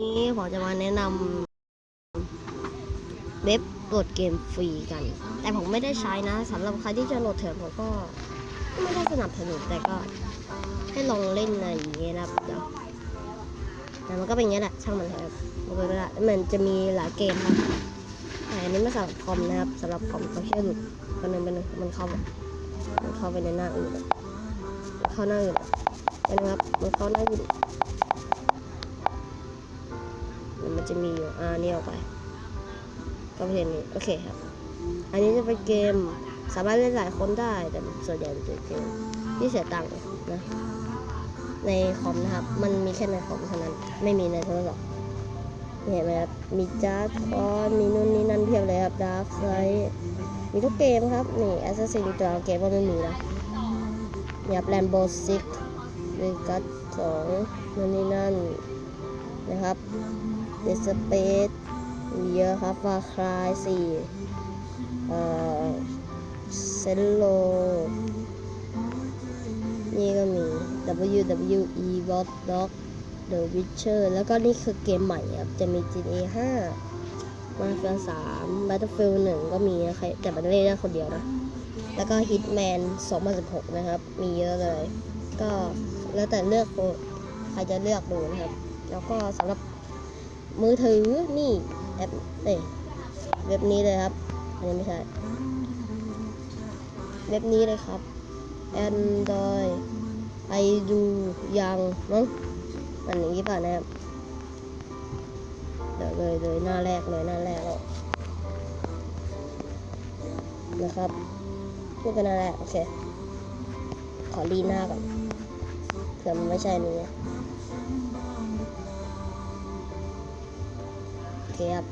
นี้ผมจะมาแนะนำเว็บโหลดเกมฟรีกัน แต่ผมไม่ได้ใช้นะสำหรับใครที่จะโหลดเถื่อนผมก็ไม่ได้สนับสนุนแต่ก็ให้ลองเล่นอะไรอย่างเงี้ยนะครับเดี๋ยวแต่มันก็เป็นอย่างนี้แหละช่างมันเถอะครับมันก็ได้มันจะมีหลายเกมครับแต่อันนี้ไม่สำหรับคอมนะครับสำหรับคอมเขาเชื่อหลุดมันนึงมันนึงมันเข้ามันเข้าไปในหน้าอื่นเข้าหน้าอื่นอะเห็นะครับมันเข้าหน้าอื่น มันจะมีอยู่อ่านี่ออกไปก็ประเภทนี้โอเคครับ อันนี้จะเป็นเกมสามารถเล่นหลายคนได้แต่ส่วนใหญ่จะเป็นเกมที่เสียตังค์นะในคอมนะครับ มันมีแค่ในคอมเท่านั้น ไม่มีในโทรศัพท์เห็นไหมครับ มีจาร์ดคอนมีนู่นนี่นั่นเพียบเลยครับดาร์กไซมีทุกเกมครับ นี่ Assassin ตัวเกมว่าไม่มีนะนี่ครับ Rainbow Six วีกัสสองนู่นนี่นั่นนะครับ เดสเปซมีเยอะครับฟาคลายสี่เอ่อเซนโล นี่ก็มี WWE Watch Dog The Witcher แล้วก็นี่คือเกมใหม่ครับ จะมี GTA 5 Mafia 3 Battlefield 1 ก็มีนะใครแต่มันเล่นได้คนเดียวนะ แล้วก็ Hitman 2016 นะครับ มีเยอะเลย ก็แล้วแต่เลือกใครจะเลือกดูนะครับ แล้วก็สำหรับ มือถือนี่แอปเอ้ยเว็บนี้เลยครับอันนี้ไม่ใช่เว็บนี้เลยครับ Android ไอดูยังมั้งมันอย่างนี้ป่ะนะครับเดี๋ยวเลยเลยหน้าแรกเลยหน้าแรกแล้วนะครับนี่เป็นหน้าแรกโอเคขอรีหน้าก่อนเผื่อมันไม่ใช่นี้ เคครับ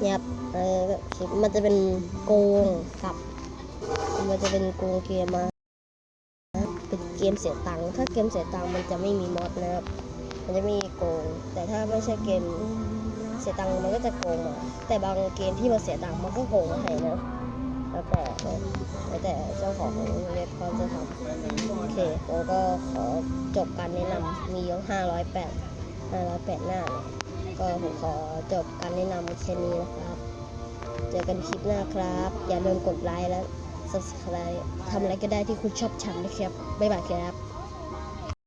เนี่ยครับเออคลิปมันจะเป็นโกงกับ มันจะเป็นโกงเกมมาเป็นเกมเสียตังค์ถ้าเกมเสียตังค์มันจะไม่มีมอดนะครับ มันจะไม่มีโกง แต่ถ้าไม่ใช่เกมเสียตังค์มันก็จะโกงมาแต่บางเกมที่มันเสียตังค์มันก็โกงมาให้นะแล้วแต่แล้วแต่เจ้าของเว็บเขาจะทำโอเคผมก็ขอจบการแนะนำมีเยอะห้าร้อยแปดห้าร้อยแปดหน้าเลย ก็ผมขอจบการแนะนำแค่นี้นะครับ เจอกันคลิปหน้าครับ อย่าลืมกดไลค์และ subscribe ทำอะไรก็ได้ที่คุณชอบทำนะครับ บ๊ายบายครับ